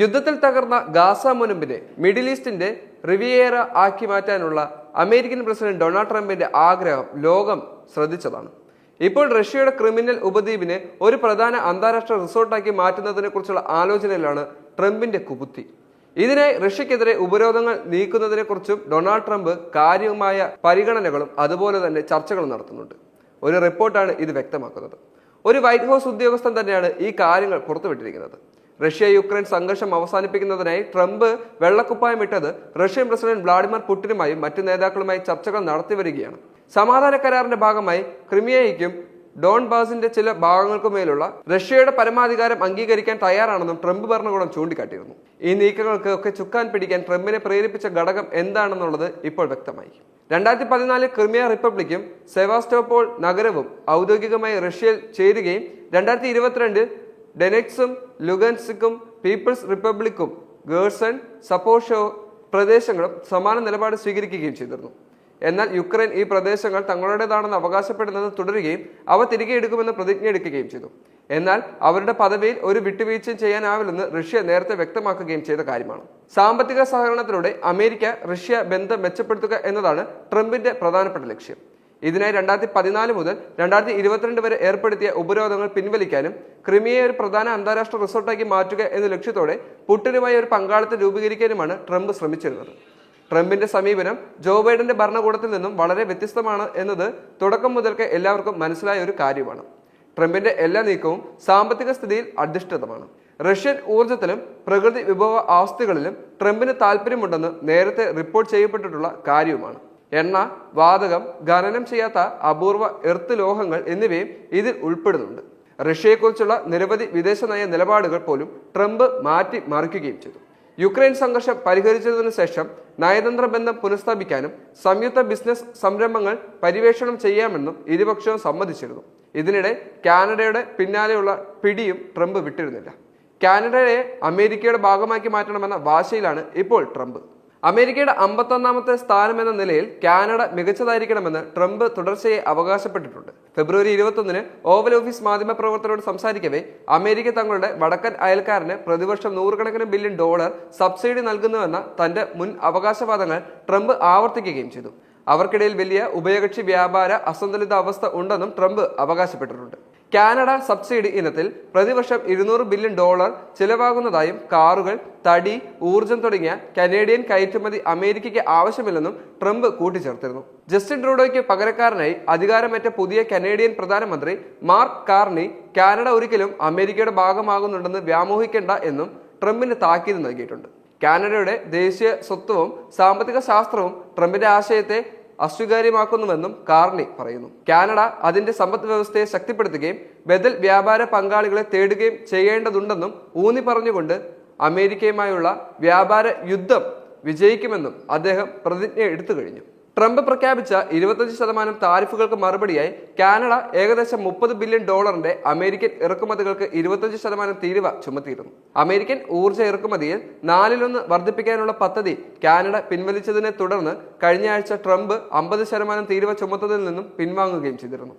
യുദ്ധത്തിൽ തകർന്ന Gaza മുനമ്പിനെ middle ഈസ്റ്റിന്റെ റിവിയേറ ആക്കി മാറ്റാനുള്ള അമേരിക്കൻ പ്രസിഡന്റ് ഡൊണാൾഡ് ട്രംപിന്റെ ആഗ്രഹം ലോകം ശ്രദ്ധിച്ചതാണ്. ഇപ്പോൾ റഷ്യയുടെ ക്രിമിനൽ ഉപദ്വീപിനെ ഒരു പ്രധാന അന്താരാഷ്ട്ര റിസോർട്ടാക്കി മാറ്റുന്നതിനെ കുറിച്ചുള്ള ആലോചനയിലാണ് ട്രംപിന്റെ കുപുത്തി ഇതിനായി റഷ്യക്കെതിരെ ഉപരോധങ്ങൾ നീക്കുന്നതിനെക്കുറിച്ചും ഡൊണാൾഡ് ട്രംപ് കാര്യമായ പരിഗണനകളും അതുപോലെ തന്നെ ചർച്ചകളും നടത്തുന്നുണ്ട്. ഒരു റിപ്പോർട്ടാണ് ഇത് വ്യക്തമാക്കുന്നത്. ഒരു വൈറ്റ് ഹൗസ് ഉദ്യോഗസ്ഥൻ തന്നെയാണ് ഈ കാര്യങ്ങൾ പുറത്തുവിട്ടിരിക്കുന്നത്. റഷ്യ യുക്രൈൻ സംഘർഷം അവസാനിപ്പിക്കുന്നതിനായി ട്രംപ് വെള്ളക്കുപ്പായം ഇട്ടത് റഷ്യൻ പ്രസിഡന്റ് വ്ളാഡിമിർ പുടിനുമായും മറ്റു നേതാക്കളുമായി ചർച്ചകൾ നടത്തി വരികയാണ് സമാധാന കരാറിന്റെ ഭാഗമായി ക്രിമിയയ്ക്കും ഡോൺ ബാസിന്റെ ചില ഭാഗങ്ങൾക്കുമേലുള്ള റഷ്യയുടെ പരമാധികാരം അംഗീകരിക്കാൻ തയ്യാറാണെന്നും ട്രംപ് ഭരണകൂടം ചൂണ്ടിക്കാട്ടിയിരുന്നു. ഈ നീക്കങ്ങൾക്ക് ഒക്കെ ചുക്കാൻ പിടിക്കാൻ ട്രംപിനെ പ്രേരിപ്പിച്ച ഘടകം എന്താണെന്നുള്ളത് ഇപ്പോൾ വ്യക്തമായി. രണ്ടായിരത്തി പതിനാലിൽ ക്രിമിയ റിപ്പബ്ലിക്കും സെവാസ്റ്റോപോൾ നഗരവും ഔദ്യോഗികമായി റഷ്യയിൽ ചേരുകയും രണ്ടായിരത്തി ഇരുപത്തിരണ്ടിൽ ഡെനെക്സും ലുഗൻസിക്കും പീപ്പിൾസ് റിപ്പബ്ലിക്കും ഗേഴ്സൺ സപ്പോഷോ പ്രദേശങ്ങളും സമാന നിലപാട് സ്വീകരിക്കുകയും ചെയ്തിരുന്നു. എന്നാൽ യുക്രൈൻ ഈ പ്രദേശങ്ങൾ തങ്ങളുടേതാണെന്ന് അവകാശപ്പെടുന്നത് തുടരുകയും അവ തിരികെ എടുക്കുമെന്ന് പ്രതിജ്ഞ എടുക്കുകയും ചെയ്തു. എന്നാൽ അവരുടെ പദവിയിൽ ഒരു വിട്ടുവീഴ്ചയും ചെയ്യാനാവില്ലെന്ന് റഷ്യ നേരത്തെ വ്യക്തമാക്കുകയും ചെയ്ത കാര്യമാണ്. സാമ്പത്തിക സഹകരണത്തിലൂടെ അമേരിക്ക റഷ്യ ബന്ധം മെച്ചപ്പെടുത്തുക എന്നതാണ് ട്രംപിന്റെ പ്രധാനപ്പെട്ട ലക്ഷ്യം. ഇതിനായി രണ്ടായിരത്തി പതിനാല് മുതൽ രണ്ടായിരത്തി ഇരുപത്തിരണ്ട് വരെ ഏർപ്പെടുത്തിയ ഉപരോധങ്ങൾ പിൻവലിക്കാനും ക്രിമിയെ ഒരു പ്രധാന അന്താരാഷ്ട്ര റിസോർട്ടാക്കി മാറ്റുക എന്ന ലക്ഷ്യത്തോടെ പുട്ടിനുമായി ഒരു പങ്കാളിത്തം രൂപീകരിക്കാനുമാണ് ട്രംപ് ശ്രമിച്ചിരുന്നത്. ട്രംപിന്റെ സമീപനം ജോ ബൈഡന്റെ ഭരണകൂടത്തിൽ നിന്നും വളരെ വ്യത്യസ്തമാണ് എന്നത് തുടക്കം മുതൽക്ക് എല്ലാവർക്കും മനസ്സിലായ ഒരു കാര്യമാണ്. ട്രംപിന്റെ എല്ലാ നീക്കവും സാമ്പത്തിക സ്ഥിതിയിൽ അധിഷ്ഠിതമാണ്. റഷ്യൻ ഊർജത്തിലും പ്രകൃതി വിഭവ ആസ്തികളിലും ട്രംപിന് താല്പര്യമുണ്ടെന്ന് നേരത്തെ റിപ്പോർട്ട് ചെയ്യപ്പെട്ടിട്ടുള്ള കാര്യവുമാണ്. എണ്ണ വാതകം ഖനനം ചെയ്യാത്ത അപൂർവ എർത്ത് ലോഹങ്ങൾ എന്നിവയും ഇതിൽ ഉൾപ്പെടുന്നുണ്ട്. റഷ്യയെക്കുറിച്ചുള്ള നിരവധി വിദേശ നയ നിലപാടുകൾ പോലും ട്രംപ് മാറ്റി മറിക്കുകയും ചെയ്തു. യുക്രൈൻ സംഘർഷം പരിഹരിച്ചതിനു ശേഷം നയതന്ത്ര ബന്ധം പുനഃസ്ഥാപിക്കാനും സംയുക്ത ബിസിനസ് സംരംഭങ്ങൾ പര്യവേഷണം ചെയ്യാമെന്നും ഇരുപക്ഷവും സമ്മതിച്ചിരുന്നു. ഇതിനിടെ കാനഡയുടെ പിന്നാലെയുള്ള പിടിയും ട്രംപ് വിട്ടിരുന്നില്ല. കാനഡയെ അമേരിക്കയുടെ ഭാഗമാക്കി മാറ്റണമെന്ന വാശയിലാണ് ഇപ്പോൾ ട്രംപ്. അമേരിക്കയുടെ അമ്പത്തൊന്നാമത്തെ സ്ഥാനം എന്ന നിലയിൽ കാനഡ മികച്ചതായിരിക്കണമെന്ന് ട്രംപ് തുടർച്ചയായി അവകാശപ്പെട്ടിട്ടുണ്ട്. ഫെബ്രുവരി ഇരുപത്തൊന്നിന് ഓവൽ ഓഫീസ് മാധ്യമപ്രവർത്തകരോട് സംസാരിക്കവേ അമേരിക്ക തങ്ങളുടെ വടക്കൻ അയൽക്കാരന് പ്രതിവർഷം നൂറുകണക്കിന് ബില്യൺ ഡോളർ സബ്സിഡി നൽകുന്നുവെന്ന തന്റെ മുൻ അവകാശവാദങ്ങൾ ട്രംപ് ആവർത്തിക്കുകയും ചെയ്തു. അവർക്കിടയിൽ വലിയ ഉഭയകക്ഷി വ്യാപാര അസന്തുലിത അവസ്ഥ ഉണ്ടെന്നും ട്രംപ് അവകാശപ്പെട്ടിട്ടുണ്ട്. കാനഡ സബ്സിഡി ഇനത്തിൽ പ്രതിവർഷം ഇരുന്നൂറ് ബില്യൺ ഡോളർ ചിലവാകുന്നതായും കാറുകൾ തടി ഊർജം തുടങ്ങിയ കനേഡിയൻ കയറ്റുമതി അമേരിക്കയ്ക്ക് ആവശ്യമില്ലെന്നും ട്രംപ് കൂട്ടിച്ചേർത്തിരുന്നു. ജസ്റ്റിൻ ട്രൂഡോയ്ക്ക് പകരക്കാരനായി അധികാരമേറ്റ പുതിയ കനേഡിയൻ പ്രധാനമന്ത്രി മാർക്ക് കാർണി കാനഡ ഒരിക്കലും അമേരിക്കയുടെ ഭാഗമാകുന്നുണ്ടെന്ന് വ്യാമോഹിക്കേണ്ട എന്നും ട്രംപിന് താക്കീത് നൽകിയിട്ടുണ്ട്. കാനഡയുടെ ദേശീയ സ്വത്വവും സാമ്പത്തിക ശാസ്ത്രവും ട്രംപിന്റെ ആശയത്തെ അസ്വീകാര്യമാക്കുന്നുവെന്നും കാർണി പറയുന്നു. കാനഡ അതിന്റെ സമ്പദ് വ്യവസ്ഥയെ ശക്തിപ്പെടുത്തുകയും ബദൽ വ്യാപാര പങ്കാളികളെ തേടുകയും ചെയ്യേണ്ടതുണ്ടെന്നും ഊന്നി പറഞ്ഞുകൊണ്ട് അമേരിക്കയുമായുള്ള വ്യാപാര യുദ്ധം വിജയിക്കുമെന്നും അദ്ദേഹം പ്രതിജ്ഞ എടുത്തു കഴിഞ്ഞു. ട്രംപ് പ്രഖ്യാപിച്ച ഇരുപത്തഞ്ച് ശതമാനം താരിഫുകൾക്ക് മറുപടിയായി കാനഡ ഏകദേശം മുപ്പത് ബില്യൺ ഡോളറിന്റെ അമേരിക്കൻ ഇറക്കുമതികൾക്ക് ഇരുപത്തഞ്ച് ശതമാനം തീരുവ ചുമത്തിയിരുന്നു. അമേരിക്കൻ ഊർജ ഇറക്കുമതിയിൽ നാലിലൊന്ന് വർദ്ധിപ്പിക്കാനുള്ള പദ്ധതി കാനഡ പിൻവലിച്ചതിനെ തുടർന്ന് കഴിഞ്ഞയാഴ്ച ട്രംപ് അമ്പത് ശതമാനം തീരുവ ചുമത്തതിൽ നിന്നും പിൻവാങ്ങുകയും ചെയ്തിരുന്നു.